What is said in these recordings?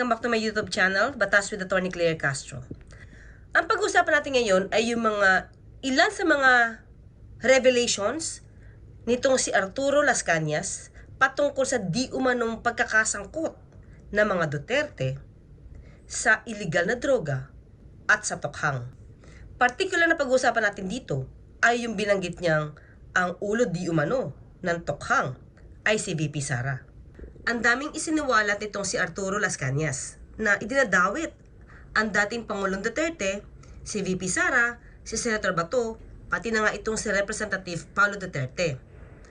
welcome back to my YouTube channel, Batas with Attorney Claire Castro. Ang pag-uusapan natin ngayon ay yung mga ilan sa mga revelations nitong si Arturo Las Cañas patungkol sa di umanong pagkakasangkot ng mga Duterte sa illegal na droga at sa tokhang. Partikular na pag-uusapan natin dito ay yung binanggit niyang ang ulo di umano ng tokhang ay si VP Sara. Ang daming isiniwalat nitong si Arturo Las Cañas na idinadawit ang dating Pangulong Duterte, si VP Sara, si Senator Bato, pati na nga itong si Representative Paulo Duterte.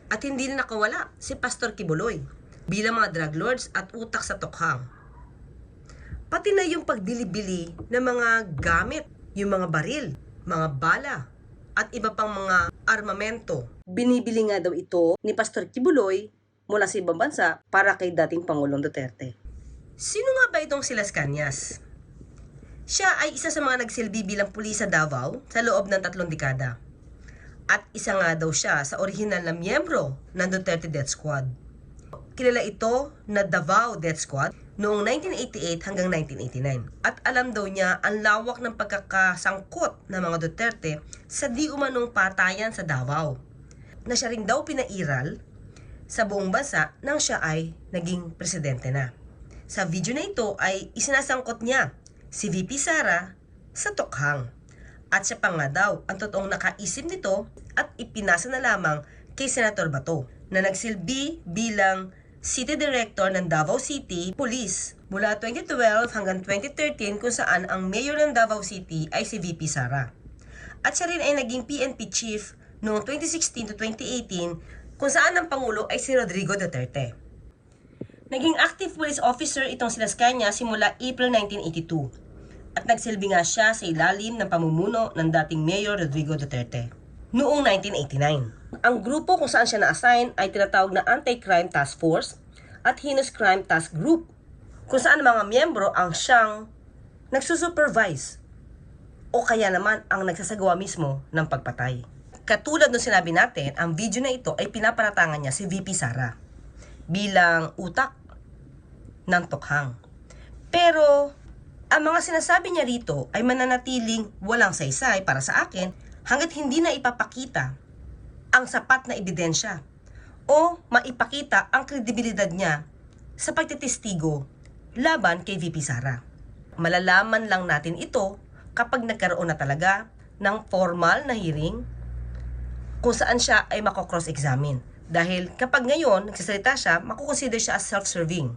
At hindi na nakawala si Pastor Kibuloy bilang mga drug lords at utak sa tokhang. Pati na yung pagdilibili ng mga gamit, yung mga baril, mga bala, at iba pang mga armamento. Binibili nga daw ito ni Pastor Kibuloy mula sa ibang bansa para kay dating Pangulong Duterte. Sino nga ba itong si Las Cañas? Siya ay isa sa mga nagsilbi bilang pulis sa Davao sa loob ng tatlong dekada. At isa nga daw siya sa orihinal na miyembro ng Duterte Death Squad. Kilala ito na Davao Death Squad noong 1988 hanggang 1989. At alam daw niya ang lawak ng pagkakasangkot ng mga Duterte sa di umanong patayan sa Davao. Na siya rin daw pinairal sa buong bansa nang siya ay naging presidente na. Sa video na ito ay isinasangkot niya si VP Sara sa tokhang. At siya pa nga daw ang totoong nakaisip nito at ipinasa na lamang kay Senator Bato na nagsilbi bilang City Director ng Davao City Police mula 2012 hanggang 2013 kung saan ang mayor ng Davao City ay si VP Sara. At siya rin ay naging PNP chief noong 2016 to 2018 kung saan ang Pangulo ay si Rodrigo Duterte. Naging active police officer itong si Las Cañas simula April 1982 at nagsilbi nga siya sa ilalim ng pamumuno ng dating Mayor Rodrigo Duterte. Noong 1989, ang grupo kung saan siya na-assign ay tinatawag na Anti-Crime Task Force at Heinous Crime Task Group kung saan mga miyembro ang siyang nagsusupervise o kaya naman ang nagsasagawa mismo ng pagpatay. Katulad ng sinabi natin, ang video na ito ay pinaparatangan niya si VP Sara bilang utak ng tokhang. Pero, ang mga sinasabi niya rito ay mananatiling walang saysay para sa akin hanggat hindi na ipapakita ang sapat na ebidensya o maipakita ang kredibilidad niya sa pagtitestigo laban kay VP Sara. Malalaman lang natin ito kapag nagkaroon na talaga ng formal na hearing kung saan siya ay mako-cross-examine. Dahil kapag ngayon, nagsasalita siya, makukonsider siya as self-serving.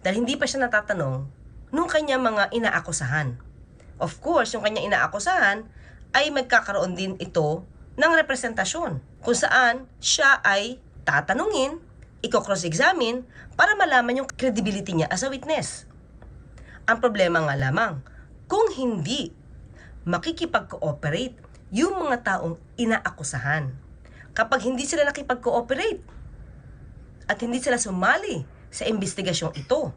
Dahil hindi pa siya natatanong nung kanya mga inaakusahan. Of course, yung kanya inaakusahan ay magkakaroon din ito ng representasyon kung saan siya ay tatanungin, iko-cross-examine para malaman yung credibility niya as a witness. Ang problema nga lamang, kung hindi makikipag-cooperate yung mga taong inaakusahan. Kapag hindi sila nakipag-cooperate at hindi sila sumali sa investigasyong ito,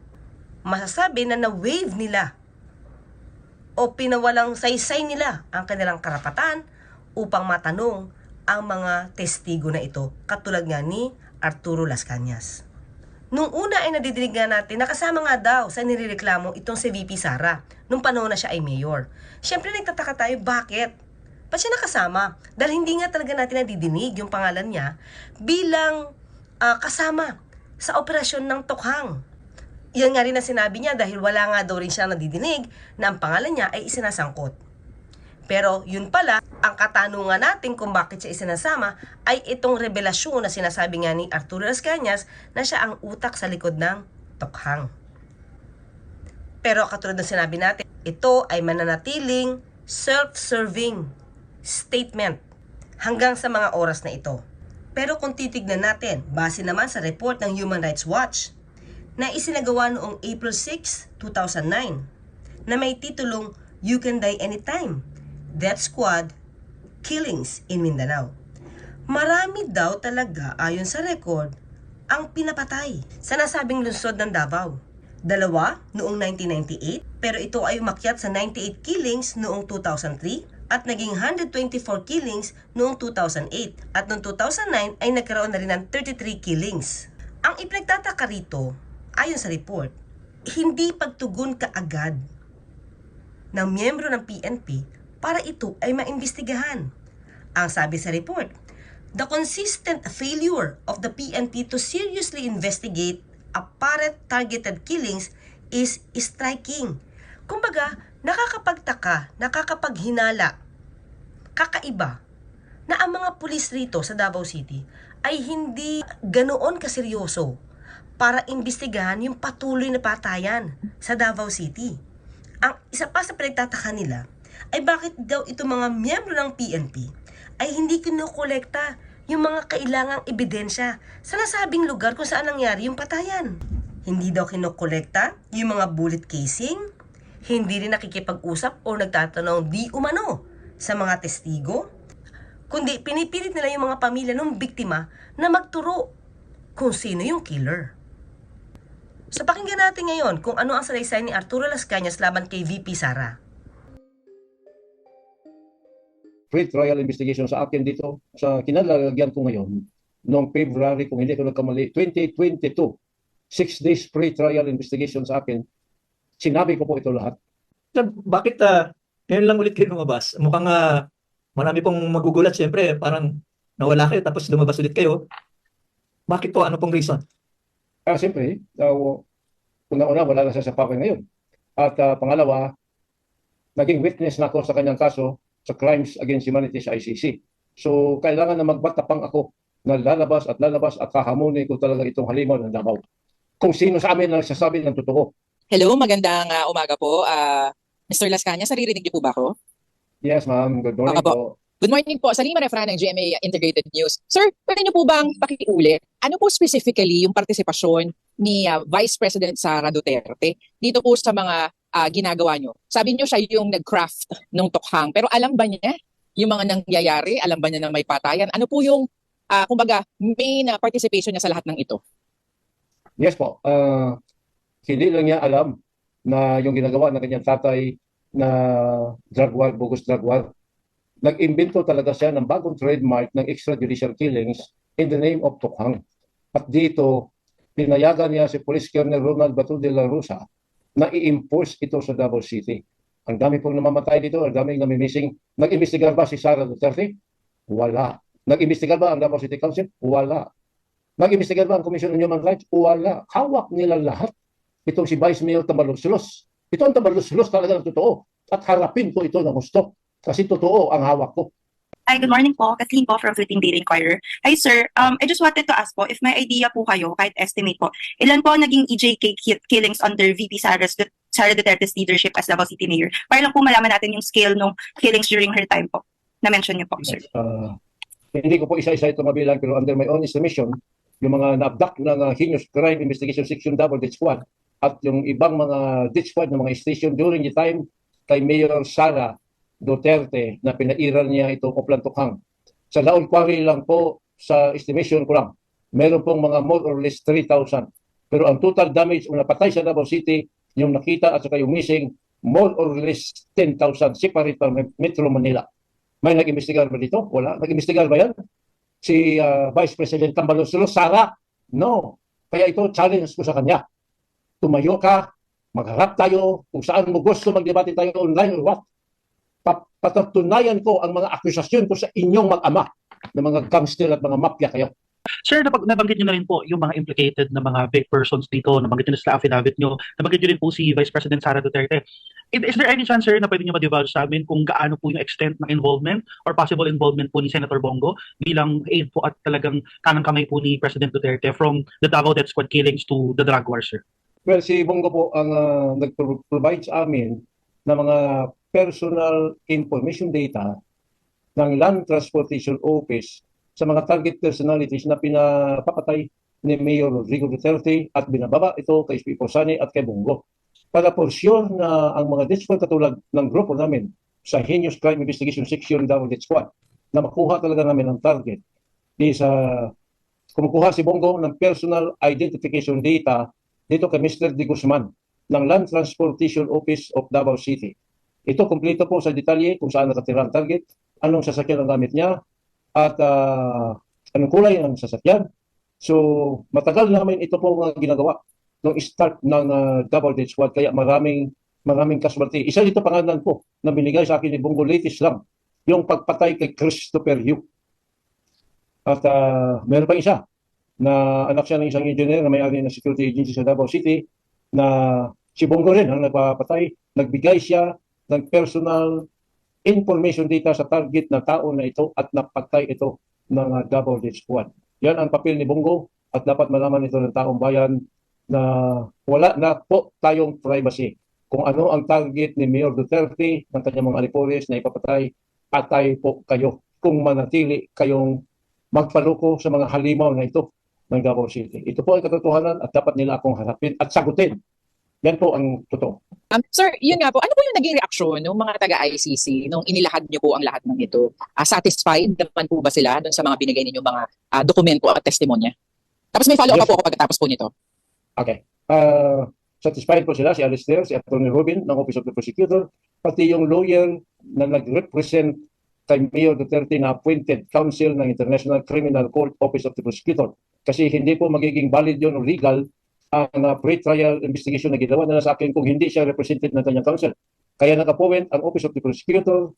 masasabi na na-waive nila o pinawalang saysay nila ang kanilang karapatan upang matanong ang mga testigo na ito katulad nga ni Arturo Las Cañas. Nung una ay nadidinig nga natin, nakasama nga daw sa nirereklamo itong si VP Sara nung panahon na siya ay mayor. Siyempre nagtataka tayo, bakit? Ba't siya nakasama? Dahil hindi nga talaga natin nadidinig yung pangalan niya bilang ah, kasama sa operasyon ng Tokhang. Yan nga rin na sinabi niya dahil wala nga daw rin siya nadidinig na ang pangalan niya ay isinasangkot. Pero yun pala, ang katanungan natin kung bakit siya isinasama ay itong revelasyon na sinasabi nga ni Arturo Las Cañas na siya ang utak sa likod ng Tokhang. Pero katulad ng sinabi natin, ito ay mananatiling self-serving statement hanggang sa mga oras na ito. Pero kung titignan natin, base naman sa report ng Human Rights Watch na isinagawa noong April 6, 2009 na may titulong You Can Die Anytime, Death Squad, Killings in Mindanao. Marami daw talaga ayon sa record ang pinapatay sa nasabing lungsod ng Davao. Dalawa noong 1998 pero ito ay umakyat sa 98 killings noong 2003 at naging 124 killings noong 2008 at noong 2009 ay nagkaroon na rin ng 33 killings. Ang ipinagtataka rito, ayon sa report, hindi pagtugon kaagad ng miyembro ng PNP para ito ay maimbestigahan. Ang sabi sa report, the consistent failure of the PNP to seriously investigate apparent targeted killings is striking. Kumbaga, nakakapagtaka, nakakapaghinala, kakaiba na ang mga pulis rito sa Davao City ay hindi ganoon kaseryoso para imbestigahan yung patuloy na patayan sa Davao City. Ang isa pa sa pinagtataka nila ay bakit daw itong mga miyembro ng PNP ay hindi kinukolekta yung mga kailangang ebidensya sa nasabing lugar kung saan nangyari yung patayan. Hindi daw kinukolekta yung mga bullet casing, hindi rin nakikipag-usap o nagtatanong di umano sa mga testigo, kundi pinipilit nila yung mga pamilya ng biktima na magturo kung sino yung killer. So pakinggan natin ngayon kung ano ang salaysay ni Arturo Las Cañas laban kay VP Sara. pre-trial investigation sa akin dito sa kinalalagyan ko ngayon noong February, kung hindi ko nagkamali, 2022. Six days pre-trial investigation sa akin. Sinabi ko po ito lahat. Bakit ah, ngayon lang ulit kayo lumabas? Mukhang ah, marami pong magugulat siyempre, parang nawala kayo tapos lumabas ulit kayo. Bakit po? Ano pong reason? Ah, siyempre, uh, una-una, wala na siya sa papel ngayon. At ah, pangalawa, naging witness na ako sa kanyang kaso sa Crimes Against Humanity sa ICC. So, kailangan na magbatapang ako na lalabas at lalabas at kahamunin ko talaga itong halimaw ng Davao. Kung sino sa amin ang nagsasabi ng totoo. Hello, magandang ah, umaga po. Ah, Mr. Las Cañas, naririnig niyo po ba ako? Yes, ma'am. Good morning Baka po. Good morning po. Salima Refran ng GMA Integrated News. Sir, pwede niyo po bang pakiulit? Ano po specifically yung partisipasyon ni ah, Vice President Sara Duterte dito po sa mga ah, ginagawa niyo? Sabi niyo siya yung nag-craft ng tukhang. Pero alam ba niya yung mga nangyayari? Alam ba niya na may patayan? Ano po yung, ah, kumbaga, main ah, participation niya sa lahat ng ito? Yes po. Ah, hindi lang niya alam na yung ginagawa ng kanyang tatay na drug war, bogus drug war. Nag-imbento talaga siya ng bagong trademark ng extrajudicial killings in the name of Tukhang. At dito, pinayagan niya si Police Colonel Ronald Batul de la Rosa na i-impose ito sa Davao City. Ang dami pong namamatay dito, ang daming namimissing. Nag-imbestigar ba si Sara Duterte? Wala. Nag-imbestigar ba ang Davao City Council? Wala. Nag-imbestigar ba ang Commission on Human Rights? Wala. Hawak nila lahat. Itong si Vice Mayor Tabalusulos. Ito ang Tabalusulos talaga ng totoo. At harapin ko ito ng gusto. Kasi totoo ang hawak ko. Hi, good morning po. Kathleen po from Philippine Daily Inquirer. Hi, sir. Um, I just wanted to ask po, if may idea po kayo, kahit estimate po, ilan po naging EJK ki- killings under VP Sara's, Sara Duterte's leadership as Davao City Mayor? Para lang po malaman natin yung scale ng killings during her time po. Na-mention niyo po, sir. Ah, hindi ko po isa-isa ito mabilang pero under my own estimation, yung mga na-abduct ng uh, Heinous Crime Investigation Section Double Death Squad at yung ibang mga squad ng mga station during the time kay Mayor Sara Duterte na pinairal niya itong Oplan Tukhang. Sa Laon Quarry lang po, sa estimation ko lang, meron pong mga more or less 3,000. Pero ang total damage o napatay sa Davao City, yung nakita at saka yung missing, more or less 10,000 separate from Metro Manila. May nag-imbestigar ba dito? Wala. Nag-imbestigar ba yan? Si ah, Vice President Tambalosolo, Sara? No. Kaya ito, challenge ko sa kanya. Tumayo ka, magharap tayo, kung saan mo gusto magdebate tayo online or what. Pa- Patatunayan ko ang mga akusasyon ko sa inyong mag-ama ng mga gangster at mga mafia kayo. Sir, napag nabanggit niyo na rin po yung mga implicated na mga big persons dito, nabanggit niyo na sa affidavit niyo, nabanggit niyo rin po si Vice President Sara Duterte. Is, there any chance, sir, na pwede niyo ma-divulge sa amin kung gaano po yung extent ng involvement or possible involvement po ni Senator Bongo bilang aid po at talagang kanang kamay po ni President Duterte from the Davao Death Squad killings to the drug war, sir? Well, si Bongo po ang ah, nag-provide sa amin ng mga personal information data ng Land Transportation Office sa mga target personalities na pinapapatay ni Mayor Rodrigo Duterte at binababa ito kay SP Posani at kay Bongo. Para for sure na ang mga death katulad ng grupo namin sa Heinous Crime Investigation Section Davao Death Squad na makuha talaga namin ang target is uh, kumukuha si Bongo ng personal identification data dito kay Mr. De Guzman ng Land Transportation Office of Davao City. Ito kompleto po sa detalye kung saan nakatira ang target, anong sasakyan ang gamit niya, at ah, anong kulay ng sasakyan. So, matagal namin ito po mga ginagawa. nung start ng ah, double death squad kaya maraming maraming casualty. Isa dito pangalan ko na binigay sa akin ni Bongo latest lang, yung pagpatay kay Christopher Yu. At ah, meron pa isa na anak siya ng isang engineer na may-ari ng security agency sa Davao City na si Bongo rin ang nagpapatay. Nagbigay siya ng personal information data sa target na tao na ito at napatay ito ng uh, double death squad. Yan ang papel ni Bongo at dapat malaman ito ng taong bayan na wala na po tayong privacy. Kung ano ang target ni Mayor Duterte ng kanyang mga alipores na ipapatay, patay po kayo kung manatili kayong magpaluko sa mga halimaw na ito ng Davao City. Ito po ay katotohanan at dapat nila akong harapin at sagutin. Yan po ang totoo. Um, sir, yun nga po, ano po yung naging reaksyon ng mga taga-ICC nung inilahad niyo po ang lahat ng ito? Ah, satisfied naman po ba sila dun sa mga binigay ninyong mga ah, dokumento at testimonya? Tapos may follow-up Yes. po ako pagkatapos po nito. Okay. Uh, satisfied po sila, si Alistair, si Atty. Robin ng Office of the Prosecutor, pati yung lawyer na nag-represent kay Mayor Duterte na appointed counsel ng International Criminal Court Office of the Prosecutor. Kasi hindi po magiging valid yun o legal ang uh, pre-trial investigation na ginawa nila sa akin kung hindi siya represented ng kanyang counsel. Kaya nag-appoint ang Office of the Prosecutor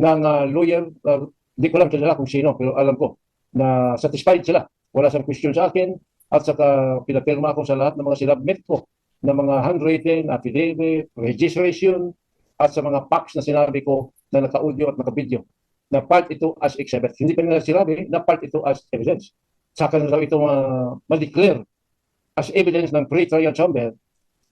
ng uh, lawyer, uh, hindi ko lang kilala kung sino, pero alam ko na satisfied sila. Wala siyang question sa akin, at saka pinapirma ko sa lahat ng mga sinabmit ko na mga handwritten, affidavit, registration, at sa mga facts na sinabi ko na naka-audio at naka-video na part ito as exhibit. Hindi pa nila sinabi na part ito as evidence. Saka na daw ito uh, ma-declare as evidence ng pre-trial chamber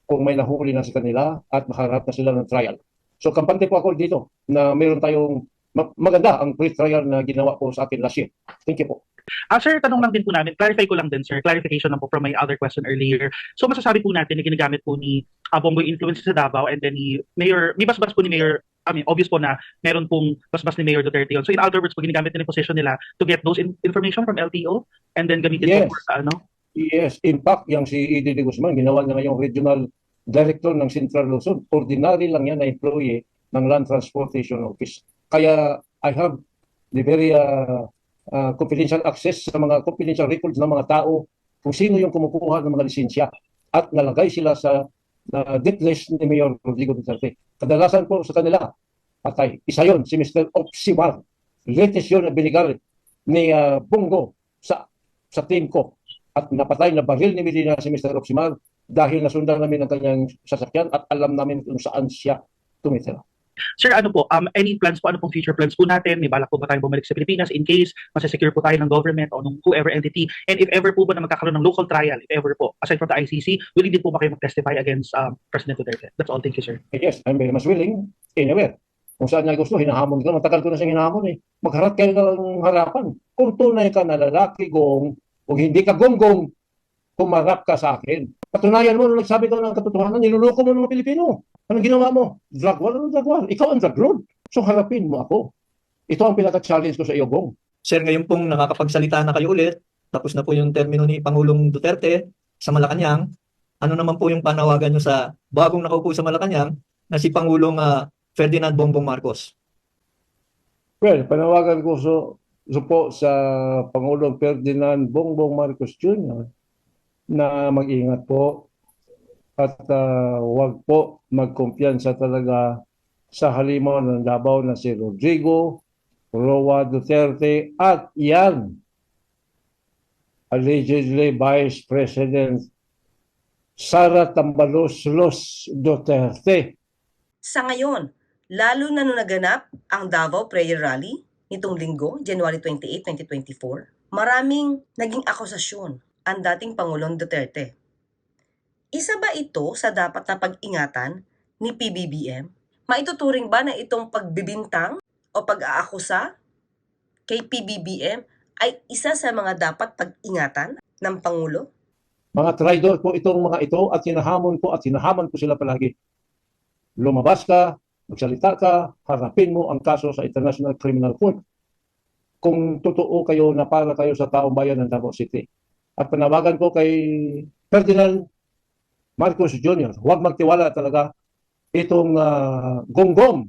kung may nahuli na sa kanila at makaharap na sila ng trial. So kampante po ako dito na meron tayong ma- maganda ang pre-trial na ginawa ko sa akin last year. Thank you po. Ah, sir, tanong lang din po namin, clarify ko lang din, sir, clarification lang po from my other question earlier. So, masasabi po natin na ginagamit po ni uh, Bongo influence sa Davao and then ni Mayor, may basbas po ni Mayor, I mean, obvious po na meron pong basbas ni Mayor Duterte yun. So, in other words po, ginagamit nila yung position nila to get those in- information from LTO and then gamitin Yes. po for sa ano? Yes, in fact, yung si Edie de Guzman, ginawa niya ngayong regional director ng Central Luzon. Ordinary lang yan na employee ng Land Transportation Office. Kaya I have the very uh, uh, confidential access sa mga confidential records ng mga tao kung sino yung kumukuha ng mga lisensya at nalagay sila sa uh, death list ni Mayor Rodrigo Duterte. Kadalasan po sa kanila, patay. Isa yon si Mr. Opsimal. Latest yun na binigay ni uh, Bungo sa sa team ko at napatay na baril ni Medina si Mr. Opsimal dahil nasundan namin ang kanyang sasakyan at alam namin kung saan siya tumitira. Sir, ano po, um, any plans po, ano pong future plans po natin? May balak po ba tayong bumalik sa Pilipinas in case masasecure po tayo ng government o ng whoever entity? And if ever po ba na magkakaroon ng local trial, if ever po, aside from the ICC, willing din po ba kayo mag-testify against um, President Duterte? That's all. Thank you, sir. Yes, I'm very much willing. Anywhere. Kung saan niya gusto, hinahamon ko. Matagal ko na siyang hinahamon eh. Magharap kayo ng harapan. Kung tunay ka na lalaki gong, kung hindi ka gonggong, kumarap ka sa akin. Patunayan mo nung nagsabi ka ng katotohanan, niluloko mo ng mga Pilipino. Anong ginawa mo? Drug war? Anong drug war? Ikaw ang drug lord. So harapin mo ako. Ito ang pinaka-challenge ko sa iyo, Gong. Sir, ngayon pong nakakapagsalita na kayo ulit, tapos na po yung termino ni Pangulong Duterte sa Malacanang, ano naman po yung panawagan nyo sa bagong nakaupo sa Malacanang na si Pangulong ah, Ferdinand Bongbong Marcos? Well, panawagan ko so, so po sa Pangulong Ferdinand Bongbong Marcos Jr. na mag-ingat po at ah, wag po magkumpiyansa talaga sa halimaw ng Davao na si Rodrigo, Roa Duterte at yan allegedly Vice President Sara Tambalos-Los Duterte. Sa ngayon, lalo na nung naganap ang Davao Prayer Rally nitong linggo, January 28, 2024, maraming naging akusasyon ang dating Pangulong Duterte. Isa ba ito sa dapat na pag-ingatan ni PBBM? Maituturing ba na itong pagbibintang o pag-aakusa kay PBBM ay isa sa mga dapat pag-ingatan ng Pangulo? Mga traidor po itong mga ito at hinahamon ko at hinahamon ko sila palagi. Lumabas ka, magsalita ka, harapin mo ang kaso sa International Criminal Court. Kung totoo kayo na para kayo sa taong bayan ng Davao City. At panawagan ko kay Ferdinand Marcos Jr., huwag magtiwala talaga itong ah, gonggong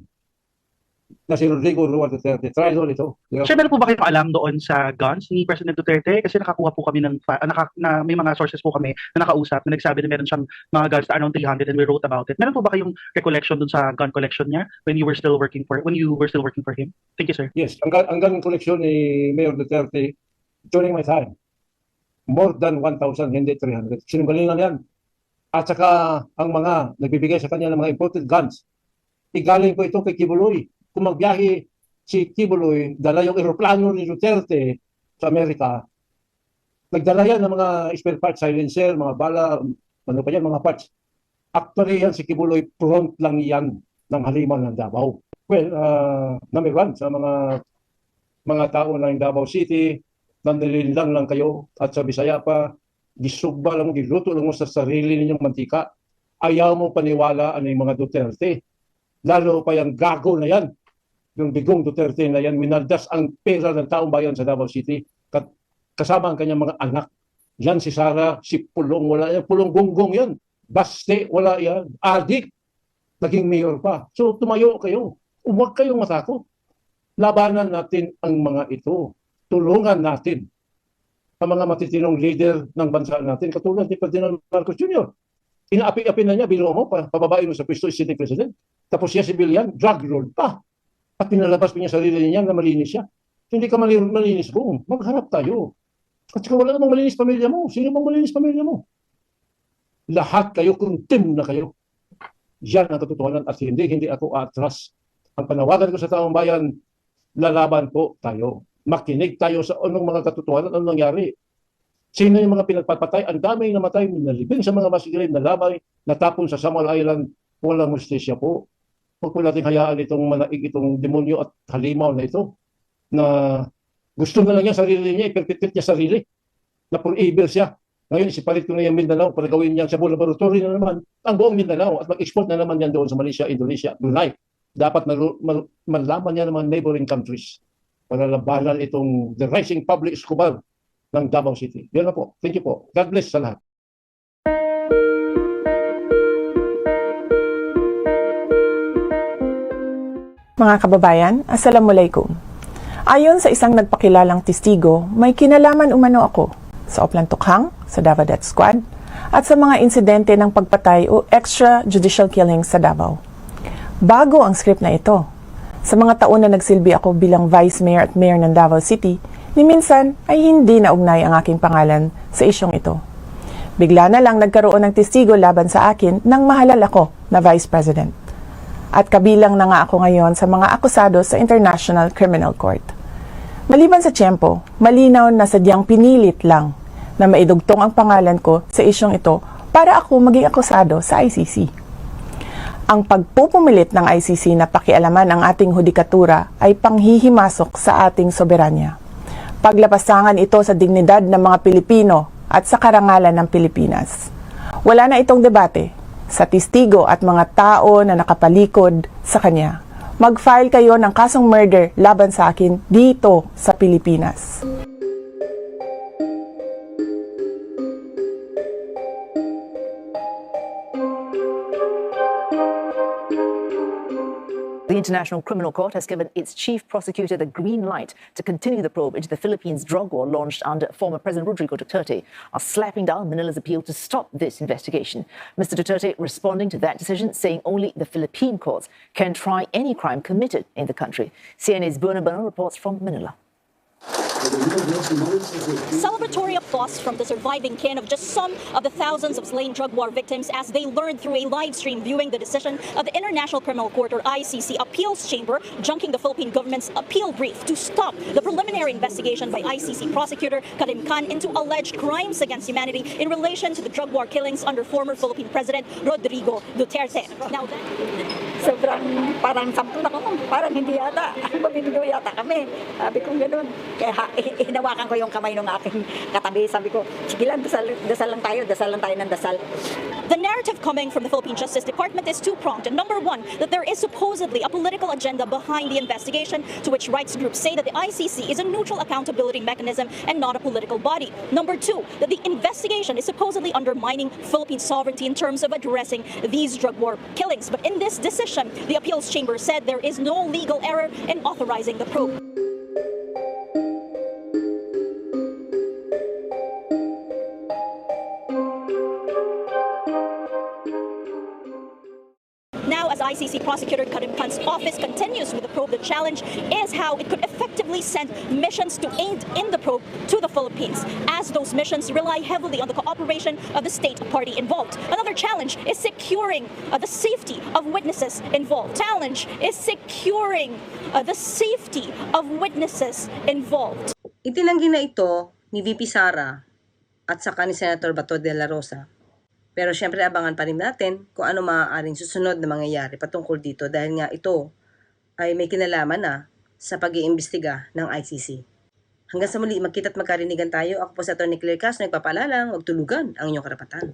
na si Rodrigo Roa Duterte. Traitor ito. Ba? Sir, meron po ba kayong alam doon sa guns ni President Duterte? Kasi nakakuha po kami ng, ah, naka, na, may mga sources po kami na nakausap na nagsabi na meron siyang mga guns na around 300 and we wrote about it. Meron po ba kayong recollection doon sa gun collection niya when you were still working for when you were still working for him? Thank you, sir. Yes, ang, ang ganong koleksyon ni Mayor Duterte during my time, more than 1,000, hindi 300. Sinungalingan yan. At saka ang mga nagbibigay sa kanya ng mga imported guns, igaling po ito kay Kibuloy. Kung magbiyahe si Kibuloy, dala yung eroplano ni Duterte sa Amerika, nagdala yan ng mga spare parts, silencer, mga bala, ano pa yan, mga parts. Actually yan si Kibuloy, front lang yan ng halimaw ng Davao. Well, uh, number one, sa mga mga tao ng Davao City, nanililang lang kayo at sa Bisaya pa, gisugba lang giluto lang mo sa sarili ninyong mantika. Ayaw mo paniwala ano yung mga Duterte. Lalo pa yung gago na yan. Yung bigong Duterte na yan, minaldas ang pera ng taong bayan sa Davao City. Kat- kasama ang kanyang mga anak. Yan si Sara, si Pulong, wala yan. Pulong gonggong yan. Baste, wala yan. Adik, naging mayor pa. So tumayo kayo. Huwag kayong matakot labanan natin ang mga ito. Tulungan natin ang mga matitinong leader ng bansa natin, katulad ni Ferdinand Marcos Jr. Inaapi-api na niya, bilo mo, pa- pababain mo sa pwesto City President. Tapos siya si Billian, drug lord pa. At pinalabas pa niya sarili niya na malinis siya. Hindi ka mali- malinis kung magharap tayo. At saka wala namang malinis pamilya mo. Sino bang malinis pamilya mo? Lahat kayo, kuntim na kayo. Yan ang katotohanan at hindi, hindi ako atras. Ang panawagan ko sa taong bayan, lalaban po tayo. Makinig tayo sa anong mga katotohanan, anong nangyari. Sino yung mga pinagpapatay? Ang dami namatay, nalibing sa mga masigilid na lamay, natapon sa Samal Island, walang justisya po. Huwag po natin hayaan itong malaig, itong demonyo at halimaw na ito, na gusto na lang niya sarili niya, iperpetuate niya sarili, na for evil siya. Ngayon, isipalit ko na yung Mindanao para gawin niya sa laboratory na naman ang buong Mindanao at mag-export na naman yan doon sa Malaysia, Indonesia, Brunei. Dapat mal- mal- malaman niya mga neighboring countries para labanan itong the rising public Escobar ng Davao City. Yan na po. Thank you po. God bless sa lahat. Mga kababayan, Assalamualaikum. Ayon sa isang nagpakilalang testigo, may kinalaman umano ako sa Oplan Tukhang, sa Davao Death Squad, at sa mga insidente ng pagpatay o extrajudicial killings sa Davao. Bago ang script na ito. Sa mga taon na nagsilbi ako bilang Vice Mayor at Mayor ng Davao City, ni minsan ay hindi naugnay ang aking pangalan sa isyong ito. Bigla na lang nagkaroon ng testigo laban sa akin nang mahalal ako na Vice President at kabilang na nga ako ngayon sa mga akusado sa International Criminal Court. Maliban sa tiyempo, malinaw na sadyang pinilit lang na maidugtong ang pangalan ko sa isyong ito para ako maging akusado sa ICC. Ang pagpupumilit ng ICC na pakialaman ang ating hudikatura ay panghihimasok sa ating soberanya. Paglapasangan ito sa dignidad ng mga Pilipino at sa karangalan ng Pilipinas. Wala na itong debate sa testigo at mga tao na nakapalikod sa kanya. Mag-file kayo ng kasong murder laban sa akin dito sa Pilipinas. The International Criminal Court has given its chief prosecutor the green light to continue the probe into the Philippines drug war launched under former President Rodrigo Duterte, are slapping down Manila's appeal to stop this investigation. Mr. Duterte responding to that decision, saying only the Philippine courts can try any crime committed in the country. CNA's Bruno Bueno reports from Manila. Celebratory applause from the surviving kin of just some of the thousands of slain drug war victims as they learned through a live stream viewing the decision of the International Criminal Court or ICC appeals chamber junking the Philippine government's appeal brief to stop the preliminary investigation by ICC prosecutor Karim Khan into alleged crimes against humanity in relation to the drug war killings under former Philippine President Rodrigo Duterte. Now, sobrang parang sampu na ko, parang hindi yata, mamimigo yata kami. Sabi ko gano'n. Kaya ha, hinawakan ko yung kamay ng aking katabi. Sabi ko, sige lang, dasal, dasal lang tayo, dasal lang tayo ng dasal. The narrative coming from the Philippine Justice Department is two-pronged. Number one, that there is supposedly a political agenda behind the investigation, to which rights groups say that the ICC is a neutral accountability mechanism and not a political body. Number two, that the investigation is supposedly undermining Philippine sovereignty in terms of addressing these drug war killings. But in this decision. The appeals chamber said there is no legal error in authorizing the probe. ICC prosecutor Karim Khan's office continues with the probe, the challenge is how it could effectively send missions to aid in the probe to the Philippines, as those missions rely heavily on the cooperation of the state party involved. Another challenge is securing uh, the safety of witnesses involved. Challenge is securing uh, the safety of witnesses involved. Itinanggi na ito ni VP Sara at saka ni Senator Bato de la Rosa. Pero syempre abangan pa rin natin kung ano maaaring susunod na mangyayari patungkol dito dahil nga ito ay may kinalaman na sa pag-iimbestiga ng ICC. Hanggang sa muli, magkita at magkarinigan tayo. Ako po sa Atty. Claire Castro, nagpapaalala, huwag tulugan ang inyong karapatan.